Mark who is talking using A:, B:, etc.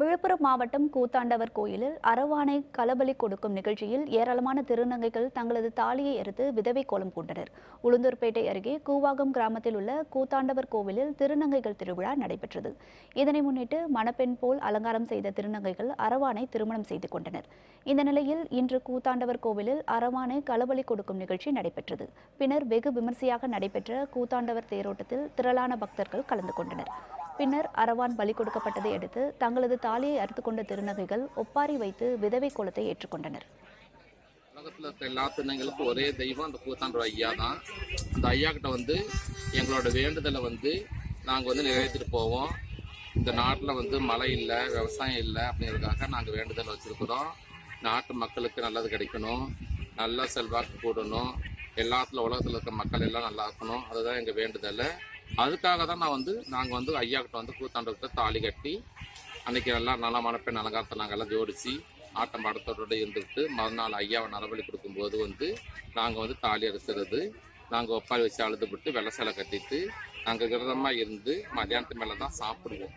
A: விழுப்புரம் மாவட்டம் கூத்தாண்டவர் கோயிலில் அரவானை களபலி கொடுக்கும் நிகழ்ச்சியில் ஏராளமான திருநங்கைகள் தங்களது தாலியை எரித்து விதவை கோலம் பூண்டனர். உளுந்தூர்பேட்டை அருகே கூவாகம் கிராமத்தில் உள்ள கூத்தாண்டவர் கோவிலில் திருநங்கைகள் திருவிழா நடைபெற்றது. இதனை முன்னிட்டு மணப்பெண் போல் அலங்காரம் செய்த திருநங்கைகள் அரவானை திருமணம் செய்து கொண்டனர். இந்த நிலையில் இன்று கூத்தாண்டவர் கோவிலில் அரவானை களபலி கொடுக்கும் நிகழ்ச்சி நடைபெற்றது. பின்னர் வெகு விமர்சையாக நடைபெற்ற கூத்தாண்டவர் தேரோட்டத்தில் திரளான பக்தர்கள் கலந்து கொண்டனர். பின்னர் அரவான் பலி கொடுக்கப்பட்டதை அடுத்து தங்களது தாலியை அறுத்து கொண்ட திருநகைகள் ஒப்பாரி வைத்து விதவை கோலத்தை ஏற்றுக்கொண்டனர்.
B: உலகத்தில் இருக்கிற எல்லா திருநங்களுக்கும் ஒரே தெய்வம் அந்த கூத்தாண்டவர் ஐயா தான். அந்த ஐயா கிட்ட வந்து எங்களோட வேண்டுதலை வந்து நாங்கள் வந்து நிறைவேற்றிட்டு போவோம். இந்த நாட்டில் வந்து மழை இல்லை விவசாயம் இல்லை அப்படிங்கிறதுக்காக நாங்கள் வேண்டுதல் வச்சுருக்குறோம். நாட்டு மக்களுக்கு நல்லது கிடைக்கணும். நல்ல செல்வாக்கு கூடணும். எல்லாத்துல உலகத்தில் இருக்க மக்கள் எல்லாம் நல்லா இருக்கணும். அதுதான் எங்கள் வேண்டுதலை. அதுக்காக தான் நான் வந்து நாங்கள் வந்து ஐயா கிட்ட வந்து கூத்தாண்டத்தை தாலி கட்டி அன்னைக்கு எல்லாம் நல்ல மணப்பெண் அலங்காரத்தை நாங்கள் எல்லாம் ஜோடிச்சு ஆட்டம் பாடத்தோடு இருந்துக்கிட்டு மறுநாள் ஐயாவை நரபலி கொடுக்கும்போது வந்து நாங்கள் வந்து தாலி அறுக்கிறது நாங்கள் ஒப்பால் வச்சு அழுதுபட்டு வெள்ளை சேலை கட்டிட்டு நாங்கள் விரதமாக இருந்து மதியானத்து மேலே தான் சாப்பிடுவோம்.